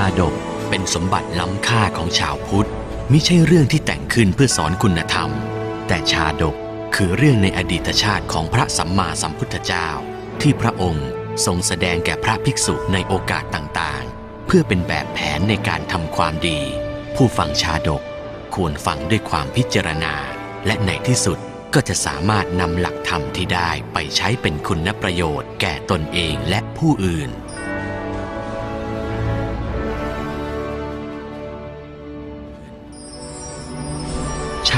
าดกเป็นสมบัติล้ำค่าของชาวพุทธมิใช่เรื่องที่แต่งขึ้นเพื่อสอนคุณธรรม แต่ชาดกคือเรื่องในอดีตชาติของพระสัมมาสัมพุทธเจ้า ที่พระองค์ทรงแสดงแก่พระภิกษุในโอกาสต่างๆ เพื่อเป็นแบบแผนในการทำความดี ผู้ฟังชาดกควรฟังด้วยความพิจารณา และในที่สุดก็จะสามารถนำหลักธรรมที่ได้ไปใช้เป็นคุณประโยชน์ แก่ตนเองและผู้อื่น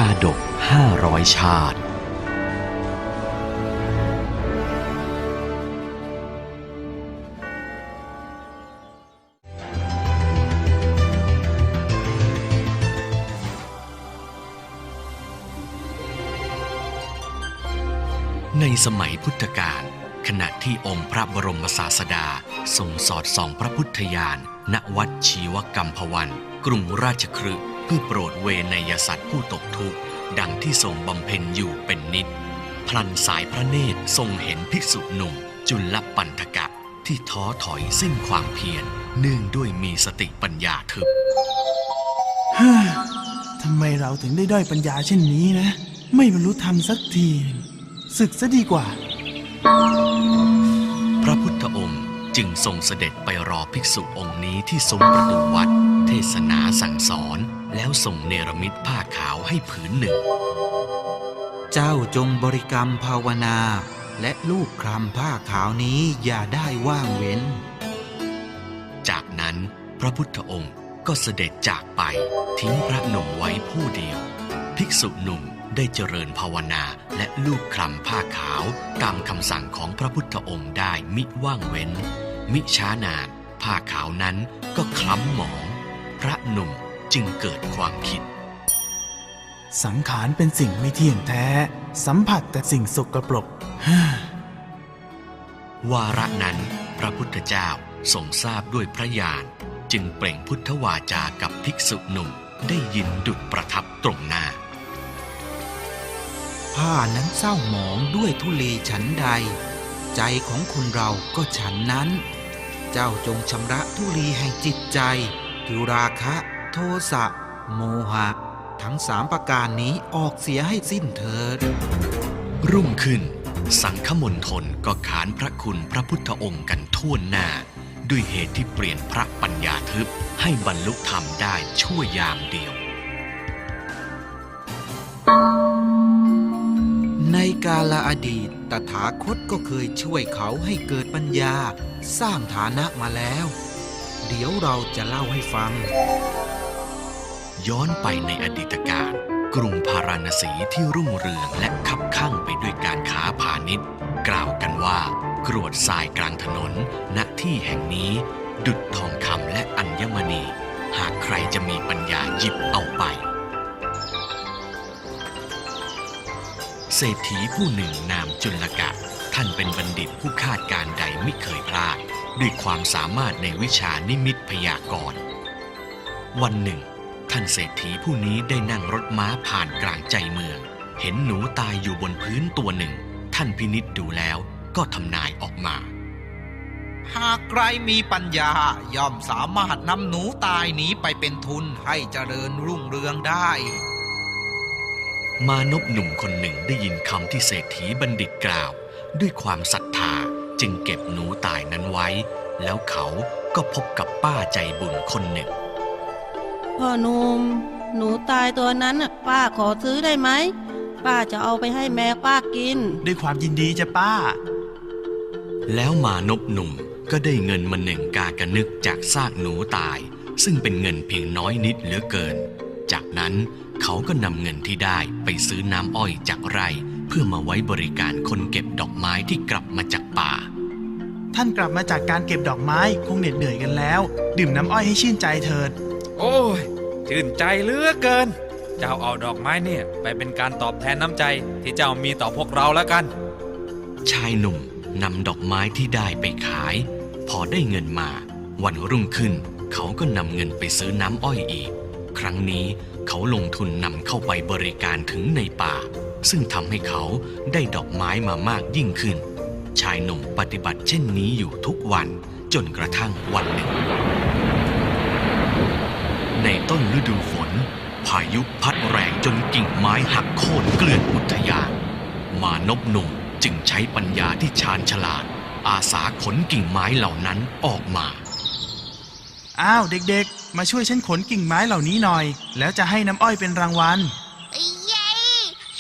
าดก500ชาติ ในสมัยพุทธกาลขณะที่องค์พระบรมศาสดาทรงสอดส่องพระพุทธญาณณวัดชีวกัมพวัน กรุงราชคฤห์ เพื่อโปรดเวนยสัตว์ผู้ตกทุกข์ดังที่ทรงบำเพ็ญอยู่เป็นนิด พลันสายพระเนตรทรงเห็นภิกษุหนุ่ม จุลปันธกะที่ท้อถอยสิ้นความเพียรเนื่องด้วยมีสติปัญญาทึบฮ่าทำไมเราถึงได้ด้อยปัญญาเช่นนี้นะ ไม่บรรลุธรรมสักทีศึกซะดีกว่า พระพุทธองค์จึงทรงเสด็จไปรอภิกษุองค์นี้ที่ซุ้มประตูวัด เทศนาสั่งสอน แล้วส่งเนรมิตผ้าขาวให้ผืนหนึ่ง เจ้าจงบริกรรมภาวนา และลูกคลำผ้าขาวนี้อย่าได้ว่างเว้น จากนั้นพระพุทธองค์ก็เสด็จจากไปทิ้งพระหนุ่มไว้ผู้เดียว ภิกษุหนุ่มได้เจริญภาวนาและลูบคลำผ้าขาวตามคำสั่งของพระพุทธองค์ได้มิว่างเว้น มิช้านานผ้าขาวนั้นก็คล้ำหมอง พระหนุ่ม จึงเกิดความคิด สังขารเป็นสิ่งไม่เที่ยงแท้ สัมผัสแต่สิ่งสกปรกฮ่าวาระนั้น พระพุทธเจ้าทรงทราบด้วยพระญาณจึงเปล่งพุทธวาจากับภิกษุหนุ่มได้ยินดุจประทับตรงหน้า ผ้านั้นเศร้าหมองด้วยทุลีฉันใด ใจของคนเราก็ฉันนั้น เจ้าจงชำระทุลีแห่งจิตใจคือราคะ โทสะ โมหะ ทั้งสามประการนี้ออกเสียให้สิ้นเถิด รุ่งขึ้น สังฆมณฑลก็ขานพระคุณพระพุทธองค์กันทั่วหน้า ด้วยเหตุที่เปลี่ยนพระปัญญาทึบให้บรรลุธรรมได้ชั่วยามเดียว ในกาลอดีตตถาคตก็เคยช่วยเขาให้เกิดปัญญาสร้างฐานะมาแล้ว เดี๋ยวเราจะเล่าให้ฟัง ย้อนไปในอดีตการกรุงพาราณสีที่รุ่งเรืองและคับข้างไปด้วยการค้าพาณิชย์ กล่าวกันว่ากรวดทรายกลางถนน ณที่แห่งนี้ ดุจทองคำและอัญมณี หากใครจะมีปัญญาหยิบเอาไป เศรษฐีผู้หนึ่งนามจุลกะ ท่านเป็นบัณฑิตผู้คาดการใดไม่เคยพลาด ด้วยความสามารถในวิชานิมิตพยากรณ์วันหนึ่ง ท่านเศรษฐีผู้นี้ได้นั่งรถม้าผ่านกลางใจเมือง เห็นหนูตายอยู่บนพื้นตัวหนึ่ง ท่านพินิษดูแล้วก็ทำนายออกมา หากใครมีปัญญาย่อมสามารถนำหนูตายนี้ไปเป็นทุนให้เจริญรุ่งเรืองได้ มานพหนุ่มคนหนึ่งได้ยินคำที่เศรษฐีบัณฑิตกล่าว ด้วยความศรัทธาจึงเก็บหนูตายนั้นไว้ แล้วเขาก็พบกับป้าใจบุญคนหนึ่ง พ่อหนุ่มหนูตายตัวนั้นน่ะป้าขอซื้อได้ไหม ป้าจะเอาไปให้แม่ป้ากิน ด้วยความยินดีจะป้า แล้วมานพหนุ่มก็ได้เงินมาหนึ่งกากระนึกจากซากหนูตาย ซึ่งเป็นเงินเพียงน้อยนิดเหลือเกิน จากนั้นเขาก็นำเงินที่ได้ไปซื้อน้ำอ้อยจากไร่เพื่อมาไว้บริการคนเก็บดอกไม้ที่กลับมาจากป่า ท่านกลับมาจากการเก็บดอกไม้คงเหน็ดเหนื่อยกันแล้ว ดื่มน้ำอ้อยให้ชื่นใจเถิด โอ้ยชื่นใจเหลือเกิน เจ้าเอาดอกไม้เนี่ยไปเป็นการตอบแทนน้ำใจที่เจ้ามีต่อพวกเราแล้วกัน ชายหนุ่มนำดอกไม้ที่ได้ไปขาย พอได้เงินมา วันรุ่งขึ้น เขาก็นำเงินไปซื้อน้ำอ้อยอีก ครั้งนี้เขาลงทุนนำเข้าไปบริการถึงในป่า ซึ่งทำให้เขาได้ดอกไม้มามากยิ่งขึ้น ชายหนุ่มปฏิบัติเช่นนี้อยู่ทุกวันจนกระทั่งวันหนึ่ง ในต้นฤดูฝน พายุพัดแรงจนกิ่งไม้หักโค่นเกลื่อนอุทยาน มานพหนุ่มจึงใช้ปัญญาที่ชาญฉลาด อาสาขนกิ่งไม้เหล่านั้นออกมา อ้าวเด็กๆ มาช่วยฉันขนกิ่งไม้เหล่านี้หน่อย แล้วจะให้น้ำอ้อยเป็นรางวัลเย้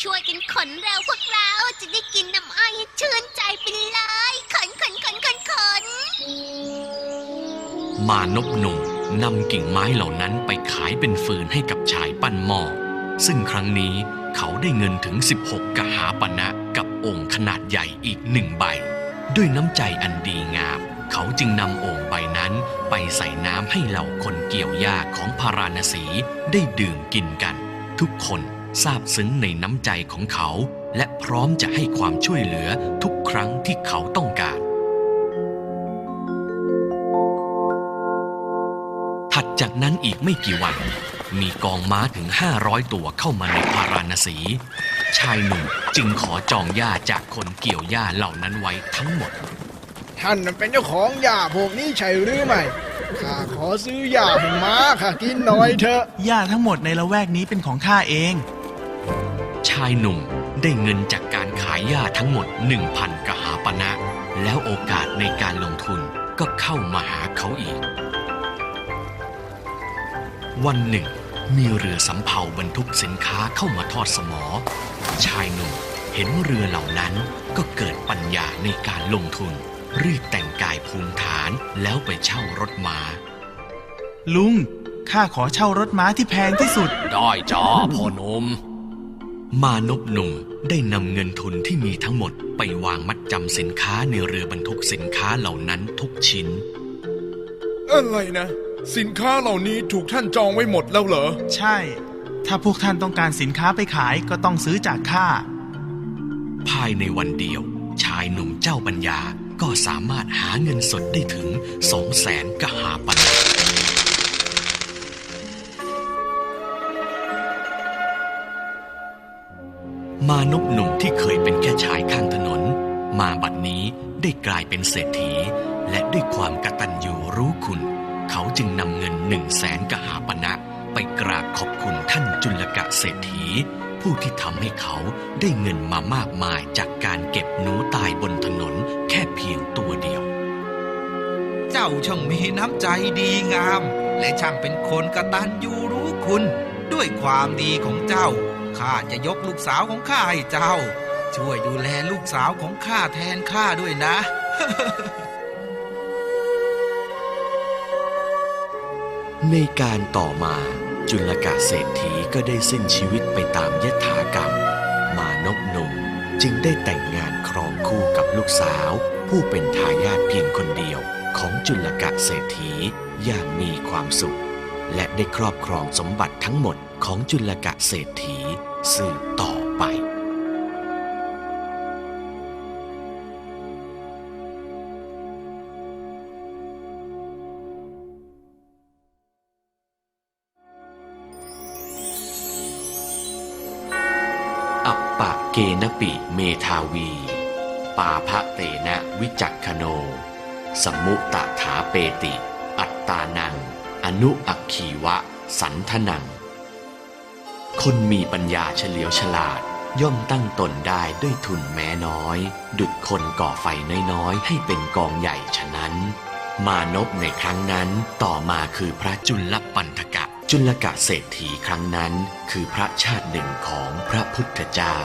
ช่วยกันขนเร็วพวกเราจะได้กินน้ำอ้อยให้ชื่นใจไปเลยขนขนขนขนขนมานพหนุ่ม นำกิ่งไม้เหล่านั้นไปขายเป็นฟืนให้กับชายปั้นหม้อซึ่งครั้งนี้เขาได้เงินถึง 16 กหาปณะกับองค์ขนาดใหญ่อีกหนึ่งใบ ด้วยน้ำใจอันดีงาม เขาจึงนำโอ่งใบนั้นไปใส่น้ำให้เหล่าคนเกี่ยวหญ้าของพาราณสีได้ดื่มกินกัน ทุกคนซาบซึ้งในน้ำใจของเขา และพร้อมจะให้ความช่วยเหลือทุกครั้งที่เขาต้องการ จากนั้นอีกไม่กี่วัน มีกองม้าถึง 500 ตัวเข้ามาในพาราณสี ชายหนุ่มจึงขอจองหญ้าจากคนเกี่ยวหญ้าเหล่านั้นไว้ทั้งหมด ท่านเป็นเจ้าของหญ้าพวกนี้ใช่หรือไม่ข้าขอซื้อหญ้าให้ม้าข้ากินหน่อยเถอะหญ้าทั้งหมดในละแวกนี้เป็นของข้าเอง ชายหนุ่มได้เงินจากการขายหญ้าทั้งหมด 1,000กหาปณะแล้วโอกาสในการลงทุนก็เข้ามาหาเขาอีก วันหนึ่ง มีเรือสำเภาบรรทุกสินค้าเข้ามาทอดสมอ ชายหนุ่มเห็นเรือเหล่านั้นก็เกิดปัญญาในการลงทุน รีบแต่งกายภูมิฐานแล้วไปเช่ารถม้า ลุง ข้าขอเช่ารถม้าที่แพงที่สุด ได้จ้าพ่อหนม มานพหนุ่มได้นำเงินทุนที่มีทั้งหมดไปวางมัดจำสินค้าในเรือบรรทุกสินค้าเหล่านั้นทุกชิ้น อะไรนะ สินค้าเหล่านี้ถูกท่านจองไว้หมดแล้วเหรอ ใช่ ถ้าพวกท่านต้องการสินค้าไปขายก็ต้องซื้อจากข้า ภายในวันเดียว ชายหนุ่มเจ้าปัญญาก็สามารถหาเงินสดได้ถึงสองแสนกหาปณะมานพหนุ่มที่เคยเป็นแค่ชายข้างถนน มาบัดนี้ได้กลายเป็นเศรษฐี และด้วยความกตัญญูรู้คุณ เขาจึงนำเงินหนึ่งแสนกหาปณะไปกราบขอบคุณท่านจุลกะเศรษฐี ผู้ที่ทำให้เขาได้เงินมามากมายจากการเก็บหนูตายบนถนนแค่เพียงตัวเดียว เจ้าช่างมีน้ำใจดีงาม และช่างเป็นคนกระตัญญูรู้คุณ ด้วยความดีของเจ้าข้าจะยกลูกสาวของข้าให้เจ้า ช่วยดูแลลูกสาวของข้าแทนข้าด้วยนะ ในการต่อมาจุลกะเศรษฐีก็ได้สิ้นชีวิตไปตามยถากรรม มานพหนุ่มจึงได้แต่งงานครองคู่กับลูกสาว ผู้เป็นทายาทเพียงคนเดียวของจุลกะเศรษฐีอย่างมีความสุข และได้ครอบครองสมบัติทั้งหมดของจุลกะเศรษฐีสืบต่อไป ปะเกณปิเมทาวี ปาพะเตนะวิจักขโนสมมุตถาเปติ อัตตานัง อนุอักขีวะ สันทนัง คนมีปัญญาเฉลียวฉลาด ย่อมตั้งตนได้ด้วยทุนแม้น้อย ดุดคนก่อไฟน้อยๆ ให้เป็นกองใหญ่ฉะนั้น มานพในครั้งนั้นต่อมาคือพระจุลปันธกะ จุลกะเศรษฐีครั้งนั้นคือพระชาติหนึ่งของพระพุทธเจ้า